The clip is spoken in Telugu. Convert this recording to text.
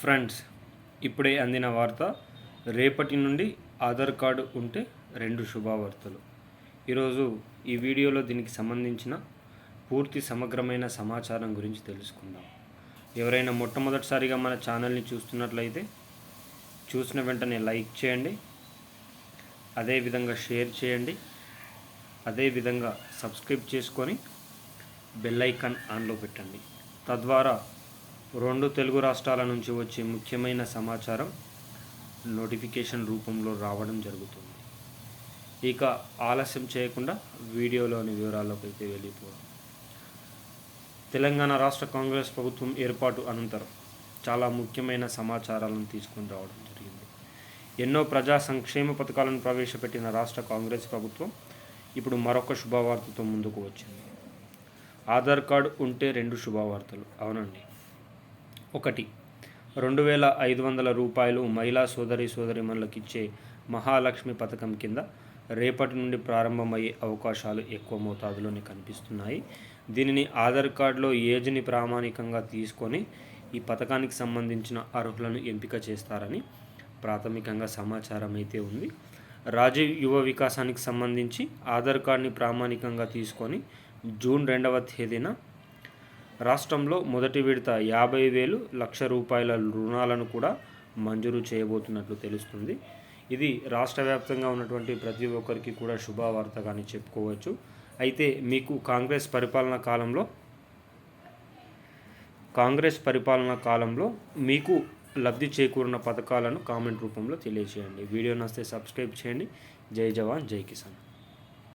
ఫ్రెండ్స్ ఇప్పుడే అందిన వార్త రేపటి నుండి ఆధార్ కార్డు ఉంటే రెండు శుభవార్తలు. ఈరోజు ఈ వీడియోలో దీనికి సంబంధించిన పూర్తి సమగ్రమైన సమాచారం గురించి తెలుసుకుందాం. ఎవరైనా మొట్టమొదటిసారిగా మన ఛానల్ని చూస్తున్నట్లయితే చూసిన వెంటనే లైక్ చేయండి అదేవిధంగా షేర్ చేయండి అదేవిధంగా సబ్స్క్రైబ్ చేసుకొని బెల్ ఐకాన్ ఆన్లో పెట్టండి. తద్వారా రెండు తెలుగు రాష్ట్రాల నుంచి వచ్చే ముఖ్యమైన సమాచారం నోటిఫికేషన్ రూపంలో రావడం జరుగుతుంది. ఇక ఆలస్యం చేయకుండా వీడియోలోని వివరాల్లోకి అయితే తెలంగాణ రాష్ట్ర కాంగ్రెస్ ప్రభుత్వం ఏర్పాటు అనంతరం చాలా ముఖ్యమైన సమాచారాలను తీసుకొని రావడం జరిగింది. ఎన్నో ప్రజా సంక్షేమ పథకాలను ప్రవేశపెట్టిన రాష్ట్ర కాంగ్రెస్ ప్రభుత్వం ఇప్పుడు మరొక శుభవార్తతో ముందుకు వచ్చింది. ఆధార్ కార్డు ఉంటే రెండు శుభవార్తలు. అవునండి. ఒకటి. రెండు వేల ఐదు వందల రూపాయలు మహిళా సోదరి సోదరిమణులకిచ్చే మహాలక్ష్మి పథకం కింద రేపటి నుండి ప్రారంభమయ్యే అవకాశాలు ఎక్కువ మోతాదులోనే కనిపిస్తున్నాయి. దీనిని ఆధార్ కార్డులో ఏజ్ని ప్రామాణికంగా తీసుకొని ఈ పథకానికి సంబంధించిన అర్హులను ఎంపిక చేస్తారని ప్రాథమికంగా సమాచారం అయితే ఉంది. రాజీవ్ యువ వికాసానికి సంబంధించి ఆధార్ కార్డ్ని ప్రామాణికంగా తీసుకొని జూన్ రెండవ తేదీన రాష్ట్రంలో మొదటి విడత యాభై వేలు లక్ష రూపాయల రుణాలను కూడా మంజూరు చేయబోతున్నట్లు తెలుస్తుంది. ఇది రాష్ట్ర వ్యాప్తంగా ఉన్నటువంటి ప్రతి ఒక్కరికి కూడా శుభవార్తగానే చెప్పుకోవచ్చు. అయితే మీకు కాంగ్రెస్ పరిపాలన కాలంలో కాంగ్రెస్ పరిపాలన కాలంలో మీకు లబ్ధి చేకూరిన పథకాలను కామెంట్ రూపంలో తెలియజేయండి వీడియో నస్తే సబ్స్క్రైబ్ చేయండి. జై జవాన్ జై కిసాన్.